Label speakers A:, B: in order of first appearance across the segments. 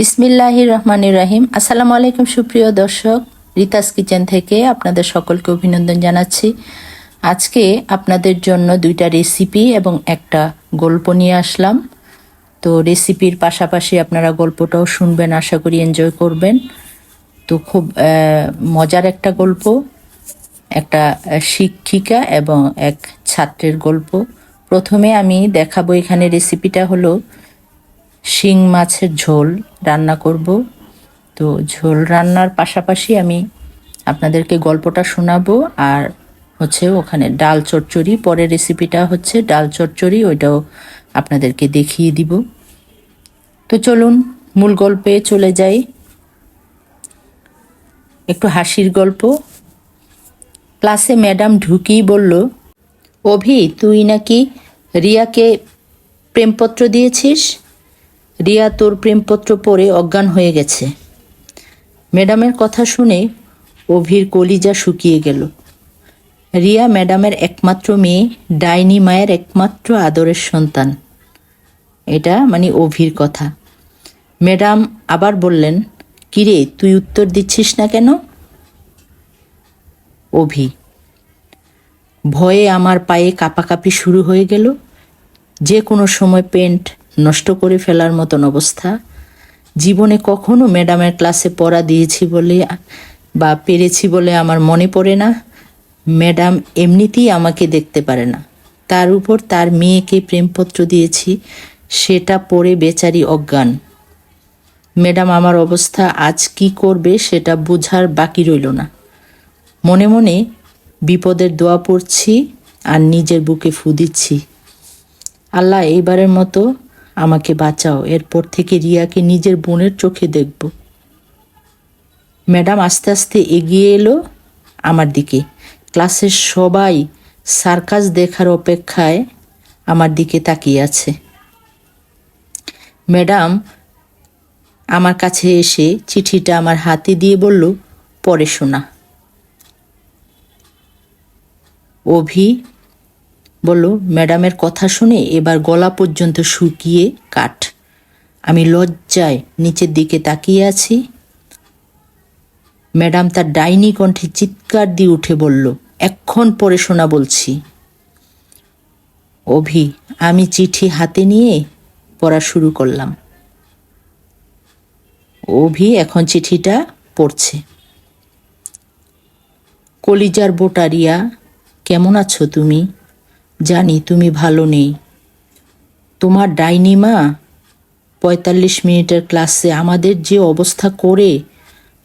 A: বিসমিল্লাহির রহমানির রাহিম আসসালামু আলাইকুম সুপ্রিয় দর্শক, রিতাস কিচেন থেকে আপনাদের সকলকে অভিনন্দন জানাচ্ছি। আজকে আপনাদের জন্য দুইটা রেসিপি এবং একটা গল্প নিয়ে আসলাম। তো রেসিপির পাশাপাশি আপনারা গল্পটাও শুনবেন, আশা করি এনজয় করবেন। তো খুব মজার একটা গল্প, একটা শিক্ষিকা এবং এক ছাত্রের গল্প। প্রথমে আমি দেখাবো এখানে রেসিপিটা হলো শিং মাছের ঝোল রান্না করব। তো ঝোল রান্নার পাশাপাশি আমি আপনাদেরকে গল্পটা শোনাবো আর হচ্ছে ওখানে ডাল চচ্চড়ি। পরের রেসিপিটা হচ্ছে ডাল চচ্চড়ি, ওইটাও আপনাদেরকে দেখিয়ে দিব। তো চলুন, মূল গল্পে চলে যাই। একটু হাসির গল্প। ক্লাসে ম্যাডাম ঢুকিই বলল, অভি, তুই নাকি রিয়াকে প্রেমপত্র দিয়েছিস? রিয়া তোর প্রেমপত্র পড়ে অজ্ঞান হয়ে গেছে। ম্যাডামের কথা শুনে অভির কলিজা শুকিয়ে গেল। রিয়া ম্যাডামের একমাত্র মেয়ে, ডাইনি মায়ের একমাত্র আদরের সন্তান। এটা মানে অভির কথা। ম্যাডাম আবার বললেন, কিরে, তুই উত্তর দিচ্ছিস না কেন? অভি, ভয়ে আমার পায়ে কাঁপাকাঁপি শুরু হয়ে গেল। যে কোনো সময় পেন্ট নষ্ট করে ফেলার মতন অবস্থা। জীবনে কখনো ম্যাডামের ক্লাসে পড়া দিয়েছি বলে বা পেরেছি বলে আমার মনে পড়ে না। ম্যাডাম এমনিতেই আমাকে দেখতে পারে না। তার উপর তার মেয়েকে প্রেমপত্র দিয়েছি, সেটা পড়ে বেচারি অজ্ঞান। ম্যাডাম, আমার অবস্থা আজ কি করবে সেটা বোঝার বাকি রইল না। মনে মনে বিপদের দোয়া পড়ছি আর নিজের বুকে ফু দিচ্ছি। আল্লাহ এইবারের মতো আমাকে বাঁচাও। এরপর থেকে রিয়াকে নিজের বোনের চোখে দেখব। ম্যাডাম আস্তে আস্তে এগিয়ে এলো আমার দিকে। ক্লাসের সবাই সার্কাস দেখার অপেক্ষায় আমার দিকে তাকিয়ে আছে। ম্যাডাম আমার কাছে এসে চিঠিটা আমার হাতে দিয়ে বলল, পড়ে শোনা। অভি বলল, ম্যাডামের কথা শুনে এবার গলা পর্যন্ত শুকিয়ে কাঠ। আমি লজ্জায় নিচের দিকে তাকিয়ে আছি। ম্যাডাম তার ডাইনি কণ্ঠে চিৎকার দিয়ে উঠে বলল এক্ষণ পড়ে শোনা বলছি। অভি, আমি চিঠি হাতে নিয়ে পড়া শুরু করলাম। অভি এখন চিঠিটা পড়ছে। কলিজার বোটারিয়া, কেমন আছো তুমি? জানি তুমি ভালো নেই। তোমার ডাইনি মা পঁয়তাল্লিশ মিনিটের ক্লাসে আমাদের যে অবস্থা করে,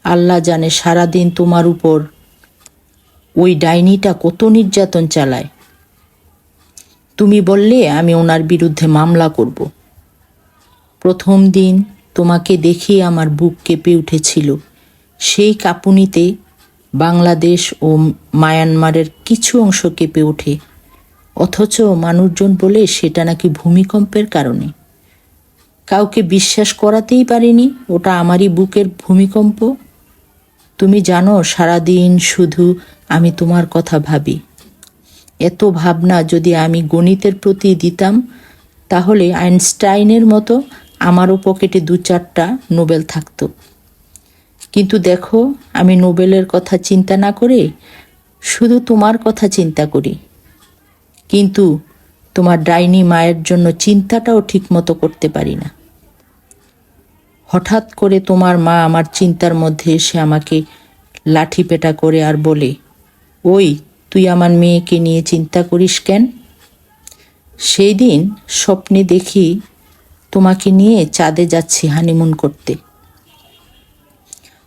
A: আল্লাহ জানে সারাদিন তোমার উপর ওই ডাইনিটা কত নির্যাতন চালায়। তুমি বললে, আমি ওনার বিরুদ্ধে মামলা করব। প্রথম দিন তোমাকে দেখে আমার বুক কেঁপে উঠেছিল। সেই কাঁপুনিতে বাংলাদেশ ও মায়ানমারের কিছু অংশ কেঁপে ওঠে। অথচ মানুষজন বলে সেটা নাকি ভূমিকম্পের কারণে। কাউকে বিশ্বাস করাতেই পারিনি, ওটা আমারই বুকের ভূমিকম্প। তুমি জানো, সারাদিন শুধু আমি তোমার কথা ভাবি। এত ভাবনা যদি আমি গণিতের প্রতি দিতাম, তাহলে আইনস্টাইনের মতো আমারও পকেটে দু চারটা নোবেল থাকতো। কিন্তু দেখো, আমি নোবেলের কথা চিন্তা না করে শুধু তোমার কথা চিন্তা করি। কিন্তু তোমার ডাইনি মায়ের জন্য চিন্তাটাও ঠিকমতো করতে পারি না। হঠাৎ করে তোমার মা আমার চিন্তার মধ্যে এসে আমাকে লাঠি পেটা করে আর বলে, ওই, তুই আমার মেয়েকে নিয়ে চিন্তা করিস কেন? সেই দিন স্বপ্নে দেখি তোমাকে নিয়ে চাঁদে যাচ্ছি হানিমুন করতে।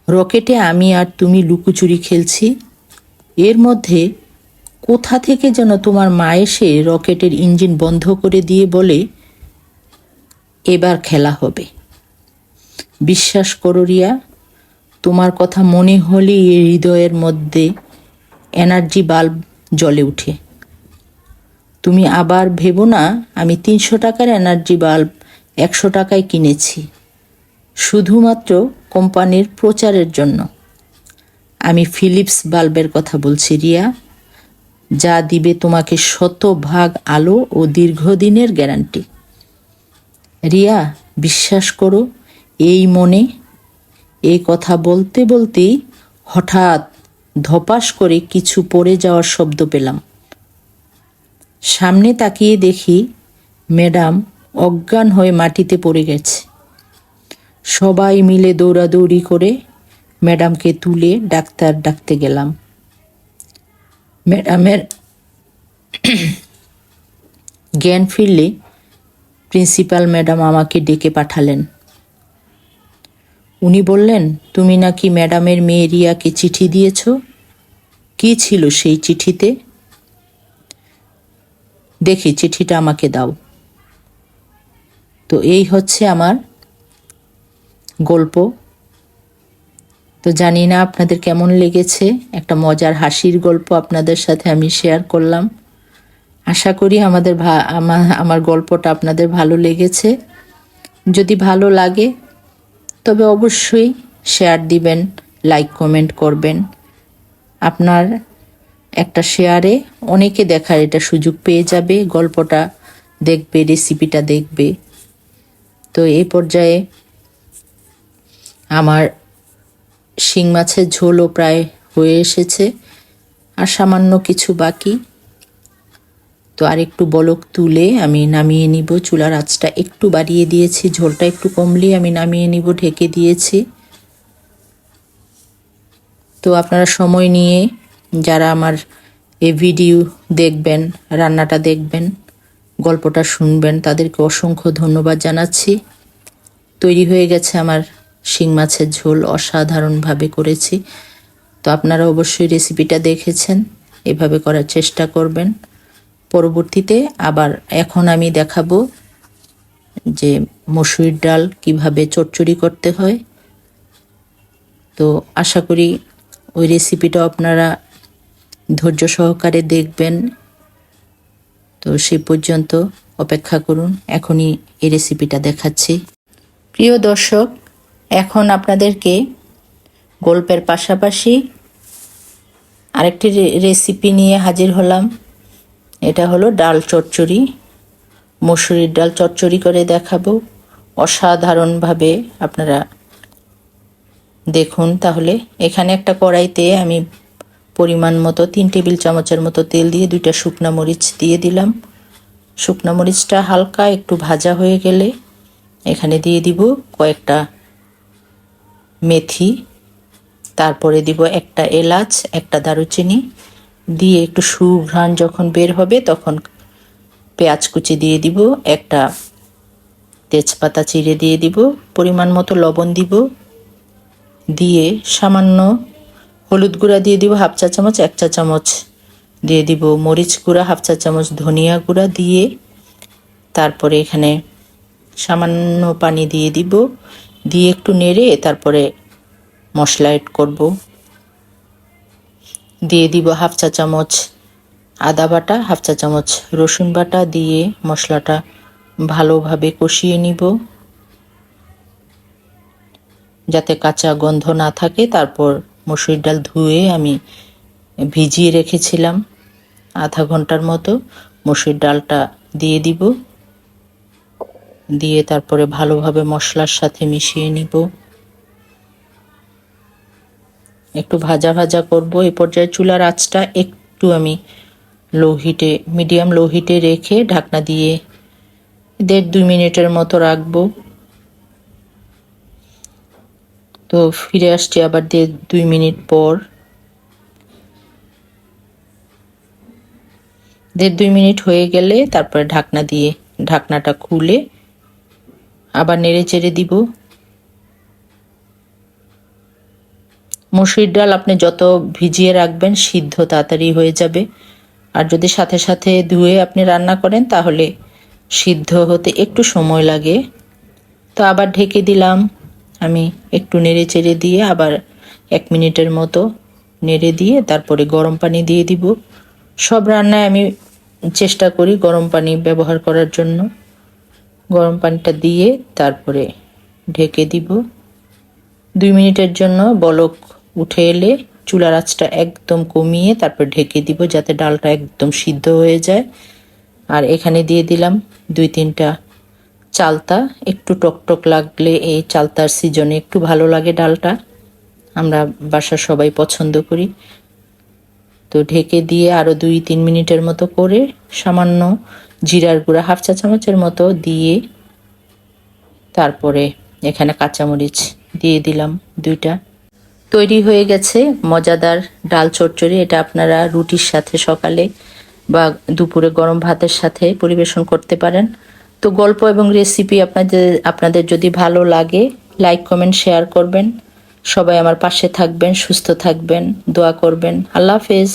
A: রকেটে আমি আর তুমি লুকোচুরি খেলছি। এর মধ্যে কোথা থেকে যেন তোমার মা এসে রকেটের ইঞ্জিন বন্ধ করে দিয়ে বলে, এবার খেলা হবে। বিশ্বাস করো রিয়া, তোমার কথা মনে এই হৃদয়ের মধ্যে এনার্জি বাল্ব জ্বলে উঠে। তুমি আবার ভেবো না, আমি তিনশো টাকার এনার্জি বাল্ব একশো টাকায় কিনেছি, শুধুমাত্র কোম্পানির প্রচারের জন্য। আমি ফিলিপস বাল্বের কথা বলছি, রিয়া। যা দিবে তোমাকে শতভাগ আলো ও দীর্ঘদিনের গ্যারান্টি। রিয়া, বিশ্বাস করো, এই মনে এই কথা বলতে বলতেই হঠাৎ ধপাস করে কিছু পড়ে যাওয়ার শব্দ পেলাম। সামনে তাকিয়ে দেখি ম্যাডাম অজ্ঞান হয়ে মাটিতে পড়ে গেছে। সবাই মিলে দৌড়াদৌড়ি করে ম্যাডামকে তুলে ডাক্তার ডাকতে গেলাম। ম্যাডামের জ্ঞান ফিরলে প্রিন্সিপাল ম্যাডাম আমাকে ডেকে পাঠালেন। উনি বললেন, তুমি নাকি ম্যাডামের মেয়ে রিয়াকে চিঠি দিয়েছ? কি ছিল সেই চিঠিতে? দেখি, চিঠিটা আমাকে দাও। তো এই হচ্ছে আমার গল্প। তো জানি না আপনাদের কেমন লেগেছে। একটা মজার হাসির গল্প আপনাদের সাথে আমি শেয়ার করলাম। আশা করি আমাদের আমার গল্পটা আপনাদের ভালো লেগেছে। যদি ভালো লাগে, তবে অবশ্যই শেয়ার দিবেন লাইক কমেন্ট করবেন। আপনার একটা শেয়ারে অনেকে দেখার এটা সুযোগ পেয়ে যাবে, গল্পটা দেখবে রেসিপিটা দেখবে। তো এই পর্যায়ে আমার শিং মাছের ঝোলও প্রায় হয়ে এসেছে। আর সামান্য কিছু বাকি। তো আর একটু বলক তুলে আমি নামিয়ে নিব। চুলার আঁচটা একটু বাড়িয়ে দিয়েছি। ঝোলটা একটু কমলেই আমি নামিয়ে নিব, ঢেকে দিয়েছি। তো আপনারা সময় নিয়ে যারা আমার এই ভিডিও দেখবেন, রান্নাটা দেখবেন, গল্পটা শুনবেন, তাদেরকে অসংখ্য ধন্যবাদ জানাচ্ছি। তৈরি হয়ে গেছে আমার শিং মাছের ঝোল অসাধারণভাবে করেছি। তো আপনারা অবশ্যই রেসিপিটা দেখেছেন, এভাবে করার চেষ্টা করবেন। পরবর্তীতে আবার এখন আমি দেখাবো যে মসুরির ডাল কীভাবে চচ্চড়ি করতে হয়। তো আশা করি ওই রেসিপিটা আপনারা ধৈর্য সহকারে দেখবেন। তো সে পর্যন্ত অপেক্ষা করুন, এখনই এই রেসিপিটা দেখাচ্ছি। প্রিয় দর্শক এখন আপনাদেরকে গল্পের পাশাপাশি আরেকটি রেসিপি নিয়ে হাজির হলাম। এটা হলো ডাল চচ্চড়ি। মসুরির ডাল চচ্চড়ি করে দেখাবো। অসাধারণভাবে আপনারা দেখুন। তাহলে এখানে একটা কড়াইতে আমি পরিমাণ মতো তিন টেবিল চামচের মতো তেল দিয়ে দুইটা শুকনা মরিচ দিয়ে দিলাম। শুকনা মরিচটা হালকা একটু ভাজা হয়ে গেলে এখানে দিয়ে দিব কয়েকটা মেথি, তারপরে দিব একটা এলাচ, একটা দারুচিনি, দিয়ে একটু সুঘ্রাণ যখন বের হবে তখন পেঁয়াজ কুচি দিয়ে দিব, একটা তেজপাতা চিড়ে দিয়ে দিব, পরিমাণ মতো লবণ দিব, দিয়ে সামান্য হলুদ গুঁড়া দিয়ে দিব হাফ চা চামচ, এক চা চামচ দিয়ে দিব মরিচ গুঁড়া, হাফ চা চামচ ধনিয়া গুঁড়া দিয়ে, তারপরে এখানে সামান্য পানি দিয়ে দিব দিয়ে একটু নেড়ে তারপরে মশলা এড করব। দিয়ে দিব হাফ চা চামচ আদা বাটা, হাফ চা চামচ রসুন বাটা দিয়ে মশলাটা ভালোভাবে কষিয়ে নিব। যাতে কাঁচা গন্ধ না থাকে, তারপর মসুর ডাল ধুয়ে আমি ভিজিয়ে রেখেছিলাম আধা ঘণ্টার মতো। মসুর ডালটা দিয়ে দিব। দিয়ে তারপরে ভালোভাবে মশলার সাথে মিশিয়ে নিব। একটু ভাজা ভাজা করব। এ পর্যায়ে চুলার আঁচটা একটু আমি লো হিটে মিডিয়াম লো হিটে রেখে ঢাকনা দিয়ে দেড় দুই মিনিটের মতো রাখব। তো ফিরে আসছি আবার দেড় দুই মিনিট পর। দেড় দুই মিনিট হয়ে গেলে তারপরে ঢাকনা দিয়ে, ঢাকনাটা খুলে আবার নেড়ে চেড়ে দিব। মসুর ডাল আপনি যত ভিজিয়ে রাখবেন, সিদ্ধ তাড়াতাড়ি হয়ে যাবে। আর যদি সাথে সাথে ধুয়ে আপনি রান্না করেন, তাহলে সিদ্ধ হতে একটু সময় লাগে। তো আবার ঢেকে দিলাম। আমি একটু নেড়ে চেড়ে দিয়ে আবার এক মিনিটের মতো নেড়ে দিয়ে তারপরে গরম পানি দিয়ে দিব। সব রান্নায় আমি চেষ্টা করি গরম পানি ব্যবহার করার জন্য। গরম পানিটা দিয়ে তারপরে ঢেকে দিব। দুই মিনিটের জন্য বলক উঠে এলে চুলার আঁচটা একদম কমিয়ে তারপর ঢেকে দিব যাতে ডালটা একদম সিদ্ধ হয়ে যায়। আর এখানে দিয়ে দিলাম দুই তিনটা চালতা। একটু টকটক লাগলে এই চালতার সিজনে একটু ভালো লাগে ডালটা। আমরা বাসার সবাই পছন্দ করি। তো ঢেকে দিয়ে আরও দুই তিন মিনিটের মতো করে সামান্য জিরার গুঁড়া হাফ চা চামচের মতো দিয়ে তারপরে এখানে কাঁচামরিচ দিয়ে দিলাম দুইটা। তৈরি হয়ে গেছে মজাদার ডাল চচ্চড়ি। এটা আপনারা রুটির সাথে সকালে বা দুপুরে গরম ভাতের সাথে পরিবেশন করতে পারেন। তো গল্প এবং রেসিপি আপনাদের আপনাদের যদি ভালো লাগে লাইক কমেন্ট শেয়ার করবেন। সবাই আমার পাশে থাকবেন, সুস্থ থাকবেন, দোয়া করবেন। আল্লাহ হাফেজ।